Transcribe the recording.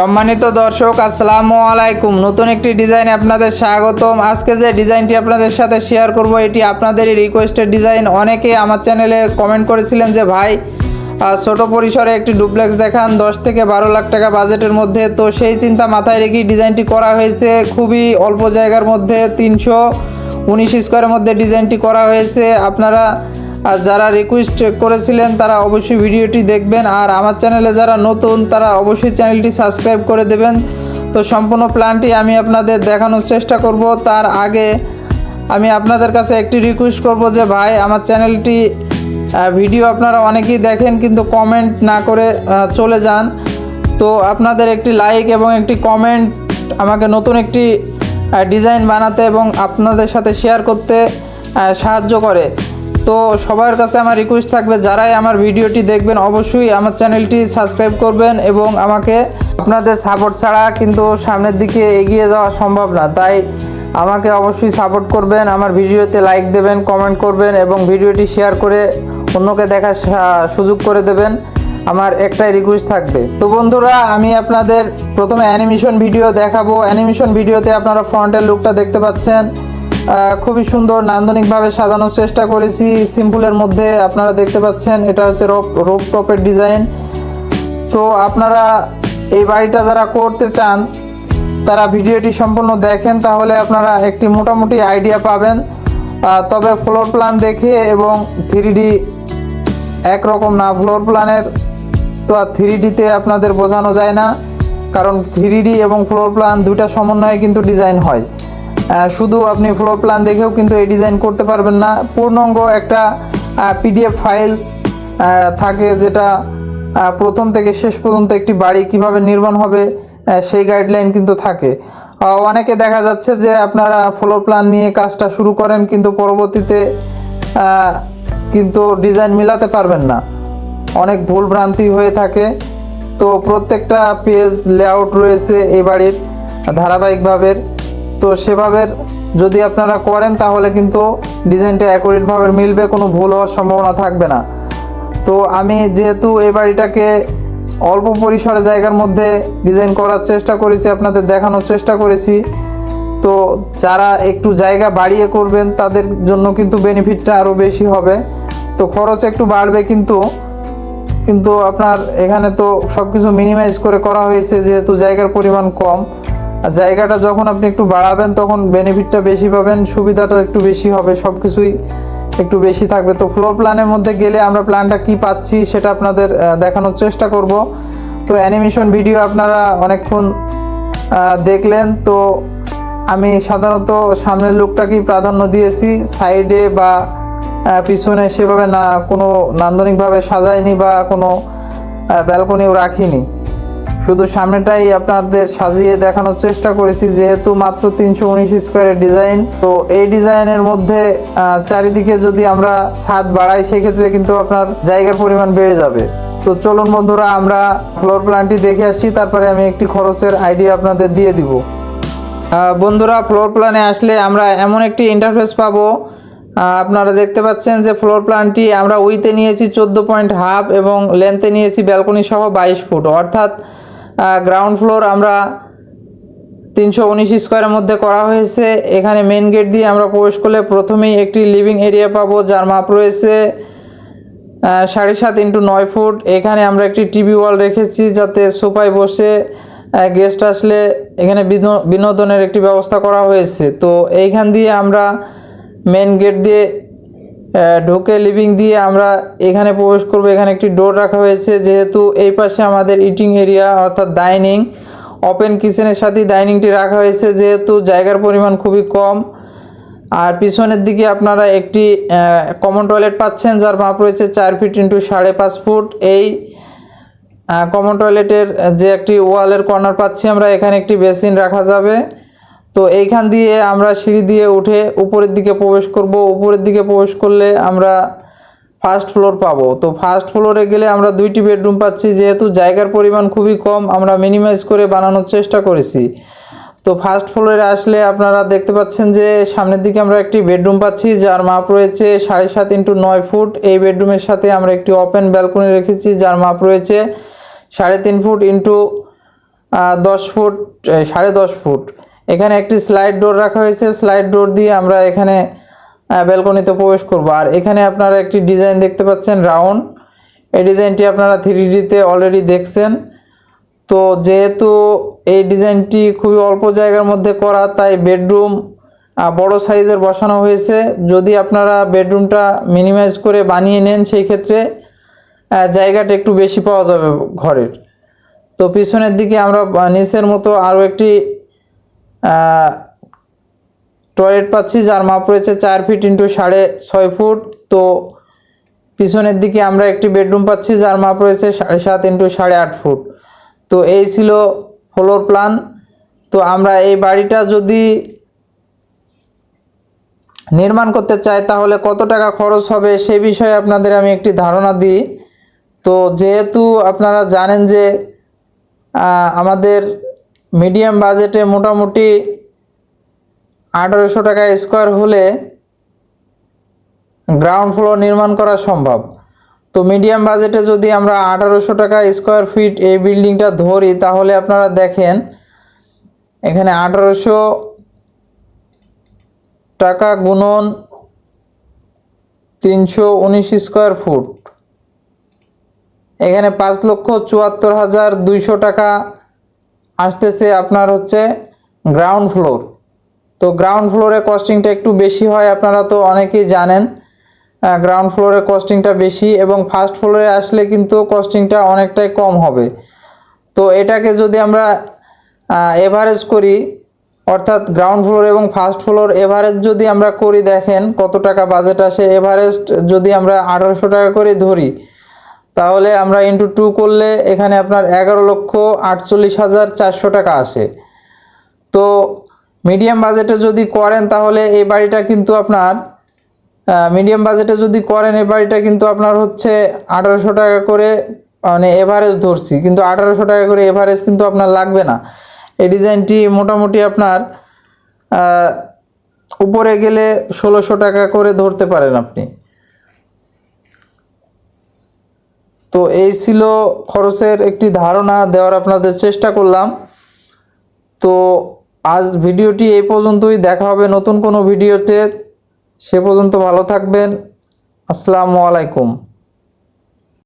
সম্মানিত দর্শক, আসসালামু আলাইকুম। নতুন একটি ডিজাইনে আপনাদের স্বাগতম। আজকে যে ডিজাইনটি আপনাদের সাথে শেয়ার করব, এটি আপনাদেরই রিকোয়েস্টেড ডিজাইন অনেকে আমার চ্যানেলে কমেন্ট করেছিলেন যে, ভাই ছোট পরিসরে একটি ডুপ্লেক্স দেখান, দশ থেকে বারো লাখ টাকা বাজেটের মধ্যে। তো সেই চিন্তা মাথায় রেখেই ডিজাইনটি করা হয়েছে। খুবই অল্প জায়গার মধ্যে, তিনশো উনিশ স্কোয়ারের মধ্যে ডিজাইনটি করা হয়েছে। আপনারা আর যারা রিকোয়েস্ট করেছিলেন, তারা অবশ্যই ভিডিওটি দেখবেন। আর আমার চ্যানেলে যারা নতুন, তারা অবশ্যই চ্যানেলটি সাবস্ক্রাইব করে দেবেন। তো সম্পূর্ণ প্ল্যানটি আমি আপনাদের দেখানোর চেষ্টা করব। তার আগে আমি আপনাদের কাছে একটি রিকোয়েস্ট করব যে, ভাই, আমার চ্যানেলটি ভিডিও আপনারা অনেকেই দেখেন, কিন্তু কমেন্ট না করে চলে যান। তো আপনাদের একটি লাইক এবং একটি কমেন্ট আমাকে নতুন একটি ডিজাইন বানাতে এবং আপনাদের সাথে শেয়ার করতে সাহায্য করে। তো সবার কাছে আমার রিকোয়েস্ট থাকবে, যারাই আমার ভিডিওটি দেখবেন অবশ্যই আমার চ্যানেলটি সাবস্ক্রাইব করবেন এবং আমাকে আপনাদের সাপোর্ট ছাড়া কিন্তু সামনের দিকে এগিয়ে যাওয়া সম্ভব না। তাই আমাকে অবশ্যই সাপোর্ট করবেন, আমার ভিডিওতে লাইক দেবেন কমেন্ট করবেন এবং ভিডিওটি শেয়ার করে অন্যকে দেখার সুযোগ করে দেবেন। আমার একটাই রিকোয়েস্ট থাকবে। তো বন্ধুরা, আমি আপনাদের প্রথমে অ্যানিমেশন ভিডিও দেখাবো। অ্যানিমেশন ভিডিওতে আপনারা ফ্রন্টের লুকটা দেখতে পাচ্ছেন। খুবই সুন্দর, নান্দনিকভাবে সাজানোর চেষ্টা করেছি। সিম্পলের মধ্যে আপনারা দেখতে পাচ্ছেন, এটা হচ্ছে রোপ রোপ টপের ডিজাইন। তো আপনারা এই বাড়িটা যারা করতে চান, তারা ভিডিওটি সম্পূর্ণ দেখেন, তাহলে আপনারা একটি মোটামুটি আইডিয়া পাবেন। তবে ফ্লোর প্ল্যান দেখে এবং থ্রি ডি একরকম না ফ্লোর প্ল্যানের তো আর থ্রি ডিতে আপনাদের বোঝানো যায় না। কারণ থ্রি ডি এবং ফ্লোর প্ল্যান দুইটা সমন্বয়ে কিন্তু ডিজাইন হয়। শুধু আপনি ফ্লোর প্ল্যান দেখেও কিন্তু এই ডিজাইন করতে পারবেন না। পূর্ণাঙ্গ একটা পিডিএফ ফাইল থাকে যেটা প্রথম থেকে শেষ পর্যন্ত একটি বাড়ি কীভাবে নির্মাণ হবে সেই গাইডলাইন কিন্তু থাকে। অনেকে দেখা যাচ্ছে যে আপনারা ফ্লোর প্ল্যান নিয়ে কাজটা শুরু করেন কিন্তু পরবর্তীতে কিন্তু ডিজাইন মিলাতে পারবেন না। অনেক ভুল ভ্রান্তি হয়ে থাকে। তো প্রত্যেকটা পেজ লেআউট রয়েছে এই বাড়ির ধারাবাহিকভাবে তো সেভাবে যদি আপনারা করেন, তাহলে কিন্তু ডিজাইনটা অ্যাকুরেটভাবে মিলবে, কোনো ভুল হওয়ার সম্ভাবনা থাকবে না। তো আমি যেহেতু এই বাড়িটাকে অল্প পরিসরে জায়গার মধ্যে ডিজাইন করার চেষ্টা করেছি, আপনাদের দেখানোর চেষ্টা করেছি, তো যারা একটু জায়গা বাড়িয়ে করবেন, তাদের জন্য কিন্তু বেনিফিটটা আরও বেশি হবে। তো খরচ একটু বাড়বে কিন্তু কিন্তু আপনার এখানে তো সব কিছু মিনিমাইজ করে করা হয়েছে, যেহেতু জায়গার পরিমাণ কম। আর জায়গাটা যখন আপনি একটু বাড়াবেন, তখন বেনিফিটটা বেশি পাবেন, সুবিধাটা একটু বেশি হবে সব কিছুই একটু বেশি থাকবে। তো ফ্লোর প্ল্যানের মধ্যে গেলে আমরা প্ল্যানটা কি পাচ্ছি সেটা আপনাদের দেখানোর চেষ্টা করব। তো অ্যানিমেশন ভিডিও আপনারা অনেকক্ষণ দেখলেন। তো আমি সাধারণত সামনের লুকটাকেই প্রাধান্য দিয়েছি। সাইডে বা পিছনে সেভাবে না, কোনো নান্দনিকভাবে সাজাইনি বা কোনো ব্যালকনিও রাখিনি। শুধু সামনেটাই আপনাদের সাজিয়ে দেখানোর চেষ্টা করেছি, যেহেতু মাত্র তিনশো উনিশ স্কোয়ারের ডিজাইন তো এই ডিজাইনের মধ্যে চারিদিকে যদি আমরা ছাদ বাড়াই, সেক্ষেত্রে কিন্তু আপনার জায়গার পরিমাণ বেড়ে যাবে। তো চলুন বন্ধুরা, আমরা ফ্লোর প্ল্যানটি দেখে আসছি তারপরে আমি একটি খরচের আইডিয়া আপনাদের দিয়ে দিব। বন্ধুরা ফ্লোর প্ল্যানে আসলে আমরা এমন একটি ইন্টারফেস পাবো। আপনারা দেখতে পাচ্ছেন যে ফ্লোর প্ল্যানটি আমরা উইতে নিয়েছি চোদ্দ পয়েন্ট হাফ এবং লেন্থে নিয়েছি ব্যালকনি সহ বাইশ ফুট অর্থাৎ গ্রাউন্ড ফ্লোর আমরা তিনশো উনিশ স্কোয়ারের মধ্যে করা হয়েছে। এখানে মেন গেট দিয়ে আমরা প্রবেশ করলে প্রথমেই একটি লিভিং এরিয়া পাবো, যার মাপ রয়েছে সাড়ে সাত ইন্টু নয় ফুট। এখানে আমরা একটি টিভি ওয়াল রেখেছি যাতে সোফায় বসে গেস্ট আসলে এখানে বিনো- বিনোদনের একটি ব্যবস্থা করা হয়েছে। তো এইখান দিয়ে আমরা মেন গেট দিয়ে ঢুকে লিভিং দিয়ে আমরা এখানে প্রবেশ করব। এখানে একটি ডোর রাখা হয়েছে। যেহেতু এই পাশে আমাদের ইটিং এরিয়া অর্থাৎ ডাইনিং ওপেন কিচেনের সাথেই ডাইনিংটি রাখা হয়েছে। যেহেতু জায়গার পরিমাণ খুবই কম। আর পিছনের দিকে আপনারা একটি কমন টয়লেট পাচ্ছেন, যার মাপ রয়েছে চার ফিট ইন্টু সাড়ে পাঁচ ফুট। এই কমন টয়লেটের যে একটি ওয়ালের কর্নার পাচ্ছি আমরা, এখানে একটি বেসিন রাখা যাবে। তো এইখান দিয়ে আমরা সিঁড়ি দিয়ে উঠে উপরের দিকে প্রবেশ করব। উপরের দিকে প্রবেশ করলে আমরা ফার্স্ট ফ্লোর পাবো। তো ফার্স্ট ফ্লোরে গেলে আমরা দুইটি বেডরুম পাচ্ছি। যেহেতু জায়গার পরিমাণ খুবই কম, আমরা মিনিমাইজ করে বানানোর চেষ্টা করেছি। তো ফার্স্ট ফ্লোরে আসলে আপনারা দেখতে পাচ্ছেন যে সামনের দিকে আমরা একটি বেডরুম পাচ্ছি, যার মাপ রয়েছে সাড়ে সাত ইন্টু নয় ফুট। এই বেডরুমের সাথে আমরা একটি ওপেন ব্যালকনি রেখেছি, যার মাপ রয়েছে সাড়ে তিন ফুট ইন্টু দশ ফুট সাড়ে দশ ফুট। এখানে একটি স্লাইড ডোর রাখা হয়েছে। স্লাইড ডোর দিয়ে আমরা এখানে ব্যালকনিতে প্রবেশ করব। আর এখানে আপনারা একটি ডিজাইন দেখতে পাচ্ছেন রাউন্ড এই ডিজাইনটি আপনারা থ্রি ডিতে অলরেডি দেখছেন। তো যেহেতু এই ডিজাইনটি খুবই অল্প জায়গার মধ্যে করা, তাই বেডরুম বড় সাইজের বসানো হয়েছে। যদি আপনারা বেডরুমটা মিনিমাইজ করে বানিয়ে নেন, সেই ক্ষেত্রে জায়গাটা একটু বেশি পাওয়া যাবে ঘরের। তো পিছনের দিকে আমরা নিচের মতো আরও একটি টয়লেট পাচ্ছি, যার মাপ রয়েছে চার ফিট ইন্টু সাড়ে ছয় ফুট তো পিছনের দিকে আমরা একটি বেডরুম পাচ্ছি, যার মাপ রয়েছে সাড়ে সাত ইন্টু সাড়ে আট ফুট তো এই ছিল ফ্লোর প্ল্যান তো আমরা এই বাড়িটা যদি নির্মাণ করতে চাই, তাহলে কত টাকা খরচ হবে সে বিষয়ে আপনাদের আমি একটি ধারণা দিই। তো যেহেতু আপনারা জানেন যে আমাদের মিডিয়াম বাজেটে মোটামুটি আঠারোশো টাকা স্কোয়ার হলে গ্রাউন্ড ফ্লোর নির্মাণ করা সম্ভব। তো মিডিয়াম বাজেটে যদি আমরা আঠারোশো টাকা স্কোয়ার ফিট এই বিল্ডিংটা ধরি, তাহলে আপনারা দেখেন এখানে আঠারোশো টাকা গুণন তিনশো উনিশ স্কোয়ার ফুট। এখানে পাঁচ লক্ষ চুয়াত্তর হাজার দুইশো টাকা আসতেছে আপনার হচ্ছে গ্রাউন্ড ফ্লোর তো গ্রাউন্ড ফ্লোরে কস্টিংটা একটু বেশি হয়, আপনারা তো অনেকেই জানেন। গ্রাউন্ড ফ্লোরে কস্টিংটা বেশি এবং ফার্স্ট ফ্লোরে আসলে কিন্তু কস্টিংটা অনেকটাই কম হবে। তো এটাকে যদি আমরা এভারেজ করি, অর্থাৎ গ্রাউন্ড ফ্লোর এবং ফার্স্ট ফ্লোর এভারেজ যদি আমরা করি দেখেন কত টাকা বাজেট আসে এভারেজ যদি আমরা আঠারোশো টাকা করে ধরি তাহলে আমরা ইন্টু টু করলে এখানে আপনার এগারো লক্ষ আটচল্লিশ হাজার চারশো টাকা আসে। তো মিডিয়াম বাজেটে যদি করেন তাহলে এই বাড়িটা কিন্তু আপনার মিডিয়াম বাজেটে যদি করেন এই বাড়িটা কিন্তু আপনার হচ্ছে আঠারোশো টাকা করে মানে এভারেজ ধরছি। কিন্তু আঠারোশো টাকা করে এভারেজ কিন্তু আপনার লাগবে না। এই ডিজাইনটি মোটামুটি আপনার উপরে গেলে ষোলোশো টাকা করে ধরতে পারেন আপনি। তো এই ছিল খরচের একটি ধারণা দেওয়ার আপনাদের চেষ্টা করলাম। তো আজ ভিডিওটি এই পর্যন্তই, দেখা হবে নতুন কোনো ভিডিওতে। সে পর্যন্ত ভালো থাকবেন। আসসালামু আলাইকুম।